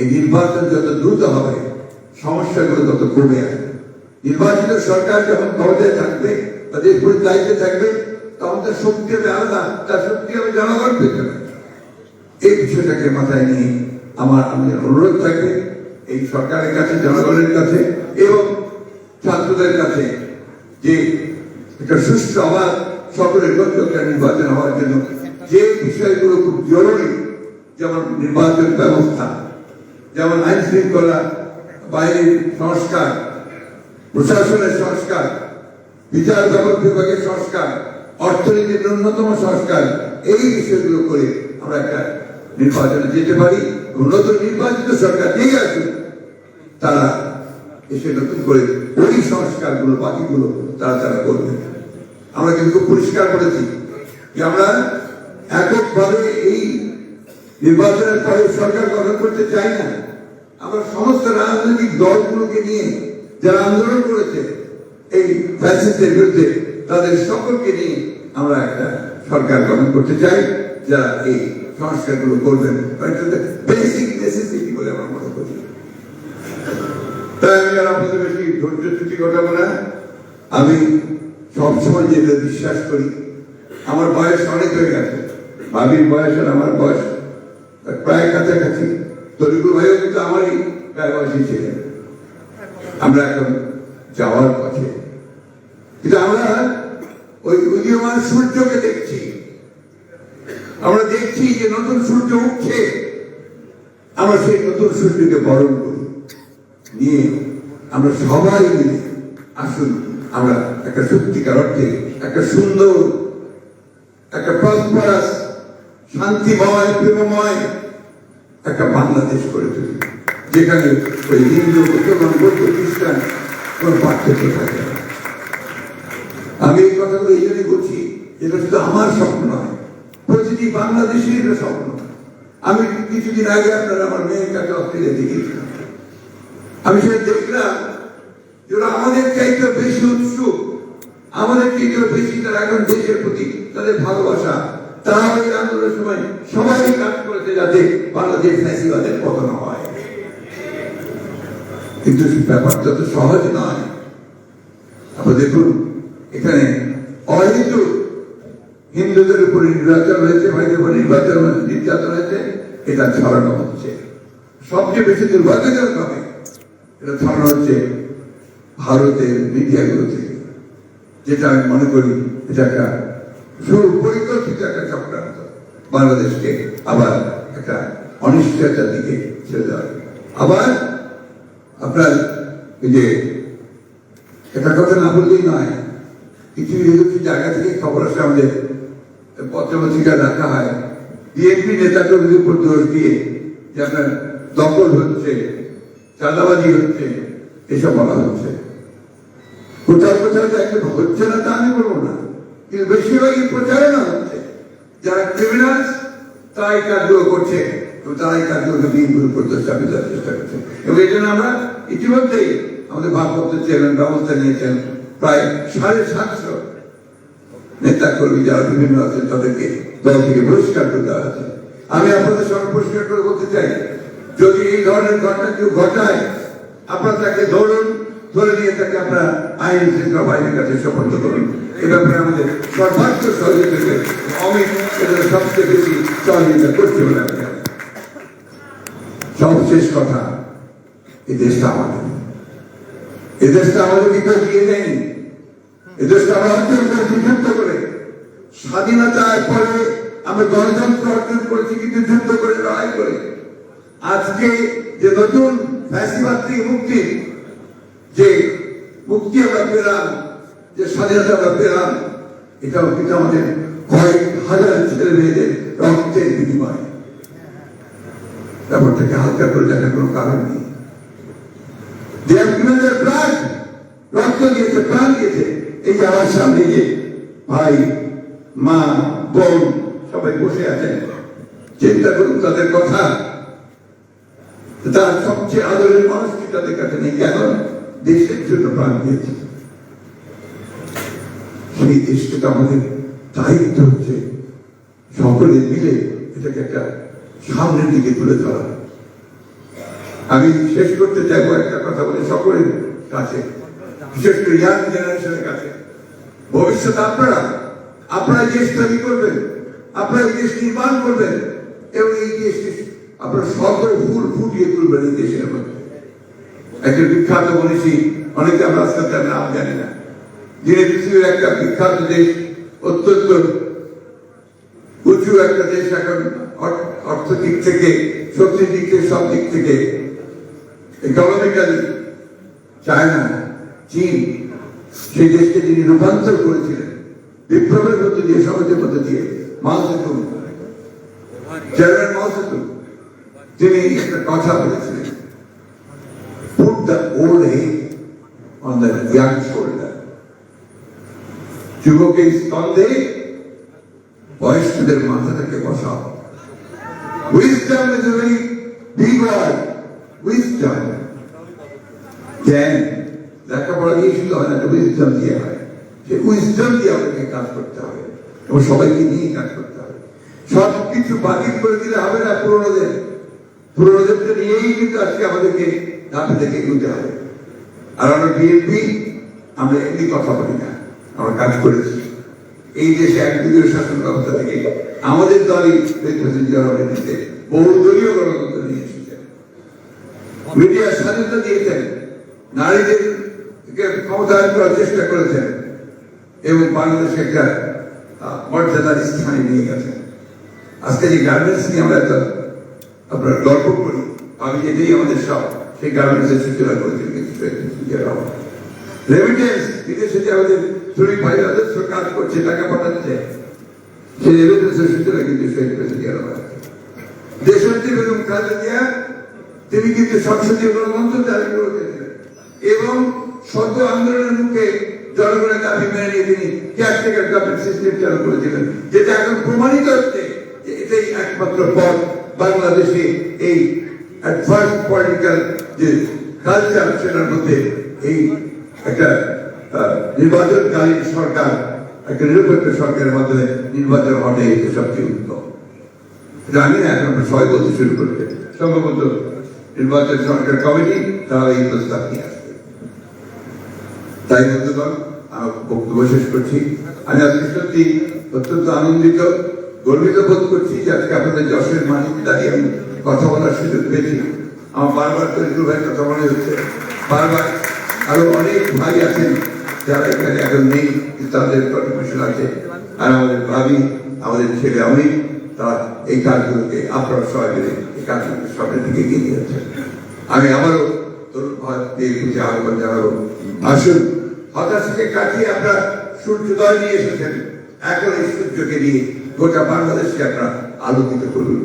এই নির্বাচন যত দ্রুত হবে, সমস্যাগুলো তত কমে আসবে। নির্বাচিত সরকার যখন ক্ষমতায় থাকবে বা দেশ দায়িত্বে থাকবে, তখন তার শক্তি হবে আলাদা, তার শক্তি হবে জনগণ পেছনে এই বিষয়টাকে মাথায় নিয়ে আমার আমি অনুরোধ থাকবে, এই সরকারের কাছে, জনগণের কাছে এবং ছাত্রদের কাছে যে একটা সুস্থ আবার সকলের গত্যকার নির্বাচন হওয়ার জন্য যে বিষয়গুলো খুব জরুরি, যেমন নির্বাচন ব্যবস্থা যেমন আইন শৃঙ্খলা বাহিনীর সংস্কার, প্রশাসনের সংস্কার, বিচার ব্যবস্থা বিভাগের সংস্কার, অর্থনীতির ন্যূনতম সংস্কার, এই বিষয়গুলো করে আমরা একটা নির্বাচনে যেতে পারি নতুন নির্বাচিত সরকার যেই আসুক, তারা এসে নতুন করে ওই সংস্কারগুলো, বাকিগুলো তারা তারা করবে। আমরা কিন্তু পরিষ্কার করেছি যে আমরা এককভাবে নির্বাচনের পরে সরকার গঠন করতে চাই না। আমরা সমস্ত রাজনৈতিক দলগুলোকে নিয়ে যারা আন্দোলন করেছে, এই ফ্যাসিস্টের বিরুদ্ধে তাদের সকলকে নিয়ে আমরা একটা সরকার গঠন করতে চাই, যারা এই সংস্কারগুলো করবেন। বেসিক নেসেসিটি বলে আমরা মনে করি। তাই আমি আর আপনাদের বেশি ধৈর্য ত্রুটি ঘটাবো না। আমি সবসময় যেটা বিশ্বাস করি, আমার বয়স অনেক হয়ে গেছে। ভাবির বয়স আর আমার বয়স প্রায় কাছাকাছি। তরিকুল ভাইও কিন্তু আমারই প্রায় ছিলেন। আমরা এখন যাওয়ার পথে। কিন্তু আমরা ওই উদীয়মান সূর্যকে দেখছি। আমরা দেখছি যে নতুন সূর্য উঠছে। আমরা সেই নতুন সূর্যকে বরণ করি। নিয়ে আমরা সবাই মিলে আসুন, আমরা একটা সত্যিকার অর্থে একটা সুন্দর, একটা প্রসপারাস শান্তিময় প্রেমময় একটা বাংলাদেশ করে তুলি, যেখানে ওই হিন্দু, মুসলমান, বৌদ্ধ, খ্রিস্টান কোন পার্থক্য থাকে না। আমি এই কথাগুলো এই জন্যই বলছি, এটা শুধু আমার স্বপ্ন নয়, প্রতিটি বাংলাদেশের এটা স্বপ্ন আমি কিছুদিন আগে আপনারা আমার মেয়ের কাছে অস্ট্রেলিয়া দেখিয়েছিলাম আমি সেটা দেখলাম যে ওরা আমাদের চাইতে বেশি উৎসুক, আমাদের চাইতে বেশি তারা এখন দেশের প্রতি তাদের ভালোবাসা তারা এই আন্দোলনের সময় সবাই কাজ করেছে যাতে বাংলাদেশ ফ্যাসিবাদের পতন হয়। কিন্তু ব্যাপারটা তো সহজ নয়। দেখুন, এখানে অহেতু হিন্দুদের নির্বাচন হয়েছে, ভাইদের নির্যাতন হয়েছে, এটা ছড়ানো হচ্ছে। সবচেয়ে বেশি দুর্ভাগ্যজনক হবে, এটা ছড়ানো হচ্ছে ভারতের মিডিয়াগুলো থেকে। যেটা আমি মনে করি, এটা একটা সুপরিকল্পিত একটা চক্রান্ত বাংলাদেশকে আবার একটা অনিশ্চয়তার দিকে ছেড়ে দেওয়া আবার আপনার এই যে এটা কথা না বললেই নয় কিছু কিছু জায়গা থেকে খবর আসে আমাদের, পত্রপত্রিকা রাখা হয় বিএনপি নেতাকর্মীদের উপর দোষ দিয়ে যে আপনার দখল হচ্ছে, চাঁদাবাজি হচ্ছে, এসব বলা হচ্ছে। কোথাও কোথাও হচ্ছে না তা আমি বলব না। কিন্তু বেশিরভাগই প্রচারণা হচ্ছে। যারা ক্রিমিনাল তারা এই কাজগুলো করছে এবং তারা এই কাজগুলোকে দিনগুলো প্রতিষ্ঠাপিত চেষ্টা করছে। এবং এই জন্য আমরা ইতিমধ্যেই আমাদের ভারপ্রাপ্ত চেয়ারম্যান ব্যবস্থা নিয়েছেন। প্রায় সাড়ে সাতশো নেতা কর্মী যারা বিভিন্ন আছেন, তাদেরকে দল থেকে বহিষ্কার করে দেওয়া হয়েছে। আমি আপনাদের সঙ্গে পরিষ্কার করে বলতে চাই, যদি এই ধরনের ঘটনা কেউ ঘটায়, আপনারা তাকে ধরুন ধরে নিয়ে তাকে আপনারা আইন শৃঙ্খলা বাহিনীর কাছে সমর্থ করুন এ ব্যাপারে আমাদের সর্বাত্ম সহযোগিতা করবে। অমিত এদের সবচেয়ে বেশি সহযোগিতা করতে হবে আমি সবশেষ কথা, এই দেশটা আমাদের। এই দেশটা আমাদেরকে কেউ দিয়ে দেয়নি। এই দেশটা অর্জন করেছি করে। স্বাধীনতার পরে আমরা গণতন্ত্র অর্জন করেছি কিন্তু যুদ্ধ করে লড়াই করে। আজকে যে নতুন ফ্যাসিবাদ থেকে মুক্তি যে মুক্তি আমরা পেলাম, যে স্বাধীনতা আমরা পেলাম, এটাও কিন্তু আমাদের কয়েক হাজার ছেলে মেয়েদের রক্তের বিনিময়। ব্যাপারটাকে হালকা করে দেখার কোনো কারণ নেই। blood. রক্ত দিয়েছে, প্রাণ দিয়েছে। এই যে আমার সামনে যে ভাই, মা, বোন সবাই বসে আছেন, চিন্তা করুন তাদের কথা। তার সবচেয়ে আদরের মানুষটি তাদের কাছে নেই? কেন দেশের জন্য প্রাণ দিয়েছে। সেই দেশকে আমাদের দায়িত্ব হচ্ছে সকলে মিলে এটাকে একটা সামনের দিকে তুলে ধরা। আমি শেষ করতে চাইব একটা কথা বলে সকলের কাছে, বিশেষ করে ইয়াং জেনারেশনের কাছে। ভবিষ্যৎ আপনারা আপনারা দেশ তৈরি করবেন? আপনারা দেশ নির্মাণ করবেন? এবং এই দেশকে আপনারা শত ফুল ফুটিয়ে তুলবেন এই দেশের মধ্যে। একজন বিখ্যাত মনীষী অনেকে আমরা আজকাল তার নাম জানি না। যিনি পৃথিবীর একটা বিখ্যাত দেশ অত্যন্ত উঁচু একটা দেশ এখন অর- থেকে শক্তির দিক থেকে সব দিক থেকে। ইকোনমিক্যালি চায়না চীন সেই দেশকে তিনি রূপান্তর করেছিলেন। বিপ্লবের মধ্যে দিয়ে সমাজের মধ্যে দিয়ে মাও সেতুং চেয়ারম্যান মাও তিনি একটা কথা বলেছিলেন। যুবকের স্কন্ধে বয়স্কদের মাথাটাকে বসাও। ইজ ভেরি জ্ঞান, লেখাপড়া দিয়ে শুধু হয় না দিয়ে হয়। সে দিয়ে কাজ করতে হবে, এবং সবাইকে নিয়ে কাজ করতে হবে। সব কিছু বাতিল করে দিলে হবে না পুরোনোদের পুরোনোদেরকে নিয়েই কিন্তু আজকে আমাদেরকে ধাপে থেকে এগোতে হবে। আর আমরা বিএনপি আমরা এমনি কথা বলি না। আমরা কাজ করেছি। এই দেশে একদলীয় শাসন ব্যবস্থা থেকে আমাদের দলই দিতে বহু দলীয় গণতন্ত্র নিয়ে এসেছেন মিডিয়া স্বাধীনতা দিয়েছেন, নারীদের ক্ষমতায়ন করার চেষ্টা করেছেন এবং বাংলাদেশে একটা মর্যাদার স্থানে নিয়ে গেছেন। আজকে যে গার্মেন্টস নিয়ে আমরা এত আপনার গল্প করি, আমি যেটাই আমাদের সব, সেই গার্মেন্টস এর সূচনা করেছেন। রেমিটেন্স বিদেশে যে আমাদের শ্রমিক ভাই রাজস্ব কাজ করছে, টাকা পাঠাচ্ছে সেই রেমিটেন্সের সূচনা কিন্তু শেখ মুজিবুর রহমান। দেশনেত্রী বেগম খালেদা জিয়া, তিনি কিন্তু সংসদীয় গণতন্ত্র দাবি করেছিলেন এবং সদ্য আন্দোলনের মুখে জনগণের দাবি মেনে নিয়ে তিনি কেয়ারটেকার গভর্নমেন্ট সিস্টেম চালু করেছিলেন। যেটা এখন প্রমাণিত হচ্ছে যে এটাই একমাত্র পথ বাংলাদেশে এই অ্যাডভান্স পলিটিক্যাল যে কালচার সেটার মধ্যে এই একটা নির্বাচনকালীন সরকার, একটা নিরপেক্ষ সরকারের মাধ্যমে নির্বাচন হবে এটা সবচেয়ে উত্তম। জানি না, এখন সবাই বলতে শুরু করবে। সম্ভবত নির্বাচন সরকার কমিটি তারা এই প্রস্তাব নিয়ে আসবে। তাই বন্ধুগণ, আমার বক্তব্য শেষ করছি। আমি আজকে সত্যি অত্যন্ত আনন্দিত, গর্বিত বোধ করছি যে আজকে আপনাদের যশের মাটিতে দাঁড়িয়ে আমি কথা বলার সুযোগ পেয়েছি আমার বারবার তরিকুল ভাই কথা মনে হচ্ছে। বারবার আরও অনেক ভাই আছেন যারা এখানে এখন নেই তাদের কন্ট্রিবিউশন আছে আর আমাদের ভাবি, আমাদের ছেলে অমিত, তারা এই কাজগুলোকে আপনারা সবাই মিলে, এই কাজগুলোকে সামনের দিকে এগিয়ে নিয়ে যাচ্ছেন। আমি আবারও তরুণ ভারতদের প্রতি আহ্বান জানাব। আসুন হতাশাকে কাটিয়ে আমরা সূর্যোদয় নিয়ে এসেছেন। এখন এই সূর্যকে নিয়ে গোটা বাংলাদেশকে আপনারা আলোকিত করুন।